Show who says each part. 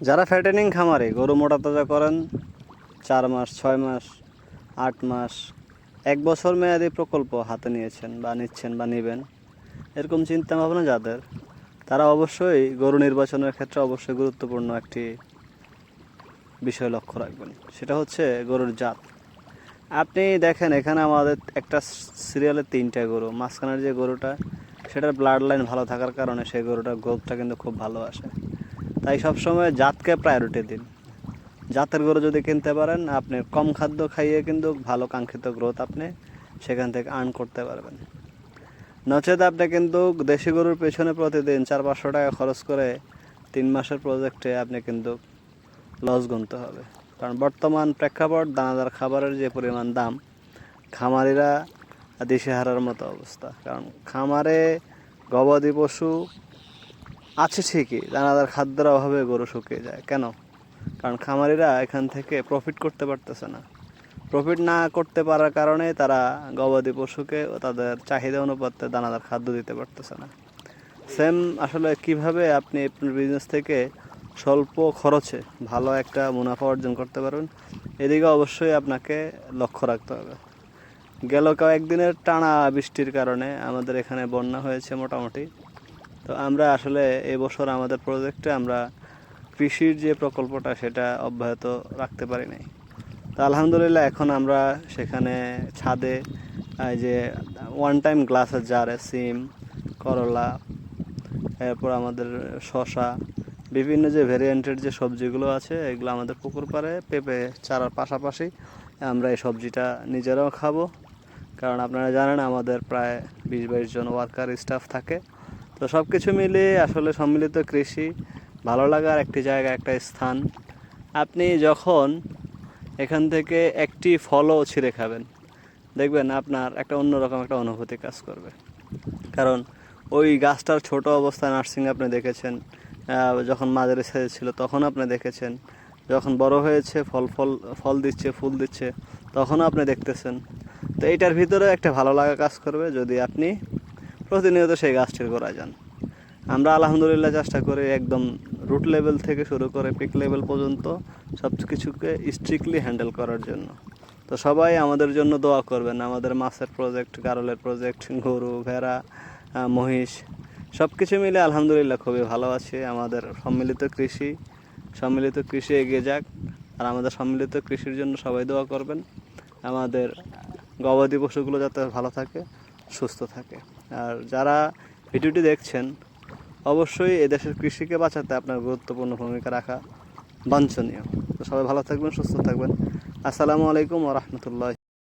Speaker 1: যারা ফ্যাটেনিং খামারে গরু মোটা তাজা করেন, চার মাস, ছয় মাস, আট মাস, এক বছর মেয়াদি প্রকল্প হাতে নিয়েছেন বা নিচ্ছেন বা নেবেন, এরকম চিন্তা ভাবনা যাদের, তারা অবশ্যই গরু নির্বাচনের ক্ষেত্রে অবশ্যই গুরুত্বপূর্ণ একটি বিষয় লক্ষ্য রাখবেন। সেটা হচ্ছে গরুর জাত। আপনি দেখেন এখানে আমাদের একটা সিরিয়ালে তিনটা গরু, মাঝখানের যে গরুটা, সেটার ব্লাড লাইন ভালো থাকার কারণে সেই গরুটার গ্রোথটা কিন্তু খুব ভালো আসে। তাই সবসময় জাতকে প্রায়োরিটি দিন। জাতের গরু যদি কিনতে পারেন, আপনি কম খাদ্য খাইয়ে কিন্তু ভালো কাঙ্ক্ষিত গ্রোথ আপনি সেখান থেকে আর্ন করতে পারবেন। নচেত আপনি কিন্তু দেশি গরুর পেছনে প্রতিদিন চার পাঁচশো টাকা খরচ করে তিন মাসের প্রজেক্টে আপনি কিন্তু লস গুনতে হবে। কারণ বর্তমান প্রেক্ষাপট, দানাদার খাবারের যে পরিমাণ দাম, খামারিরা দিশেহারার মতো অবস্থা। কারণ খামারে গবাদি পশু আছে ঠিকই, দানাদার খাদ্যের অভাবে গরু শুকিয়ে যায়। কেন? কারণ খামারিরা এখান থেকে প্রফিট করতে পারতেছে না। প্রফিট না করতে পারার কারণে তারা গবাদি পশুকে ও তাদের চাহিদা অনুপাতে দানাদার খাদ্য দিতে পারতেছে না। সেম আসলে কীভাবে আপনি আপনার বিজনেস থেকে স্বল্প খরচে ভালো একটা মুনাফা অর্জন করতে পারবেন, এদিকে অবশ্যই আপনাকে লক্ষ্য রাখতে হবে। গেল কয়েকদিনের টানা বৃষ্টির কারণে আমাদের এখানে বন্যা হয়েছে মোটামুটি। তো আমরা আসলে এবছর আমাদের প্রজেক্টে আমরা কৃষির যে প্রকল্পটা সেটা অব্যাহত রাখতে পারি নাই। তো আলহামদুলিল্লাহ এখন আমরা সেখানে ছাদে যে ওয়ান টাইম গ্লাসের জারে সিম, করলা, এরপর আমাদের শশা বিভিন্ন যে ভেরিয়েন্টের যে সবজিগুলো আছে, এগুলো আমাদের পুকুর পাড়ে পেঁপে চারার পাশাপাশি আমরা এই সবজিটা নিজেরাও খাব। কারণ আপনারা জানেন আমাদের প্রায় বিশ বাইশ জন ওয়ার্কার স্টাফ থাকে। তো সব কিছু মিলিয়ে আসলে সম্মিলিত কৃষি, ভালো লাগার একটি জায়গা, একটা স্থান। আপনি যখন এখান থেকে একটি ফলও ছিঁড়ে খাবেন, দেখবেন আপনার একটা অন্যরকম একটা অনুভূতি কাজ করবে। কারণ ওই গাছটার ছোট অবস্থায় নার্সিং আপনি দেখেছেন যখন মাঝারি সাইজ ছিল তখন আপনি দেখেছেন, যখন বড় হয়েছে ফল ফল ফল দিচ্ছে, ফুল দিচ্ছে তখনও আপনি দেখতেছেন। তো এইটার ভিতরে একটা ভালো লাগা কাজ করবে। যদি আপনি প্রতিনিয়ত সেই গাছটির গোড়ায় যান। আমরা আলহামদুলিল্লাহ চেষ্টা করি একদম রুট লেভেল থেকে শুরু করে পিক লেভেল পর্যন্ত সব কিছুকে স্ট্রিক্টলি হ্যান্ডেল করার জন্য। তো সবাই আমাদের জন্য দোয়া করবেন, আমাদের মাছের প্রজেক্ট গারলের প্রজেক্ট গরু, ভেড়া মহিষ সব কিছু মিলে আলহামদুলিল্লাহ খুবই ভালো আছে। আমাদের সম্মিলিত কৃষি সম্মিলিত কৃষি এগিয়ে যাক। আর আমাদের সম্মিলিত কৃষির জন্য সবাই দোয়া করবেন। আমাদের গবাদি পশুগুলো যাতে ভালো থাকে, সুস্থ থাকে। আর যারা ভিডিওটি দেখছেন, অবশ্যই এদেশের কৃষিকে বাঁচাতে আপনার গুরুত্বপূর্ণ ভূমিকা রাখা বাঞ্ছনীয়। তো সবাই ভালো থাকবেন, সুস্থ থাকবেন। আসসালামু আলাইকুম রহমতুল্লাহ।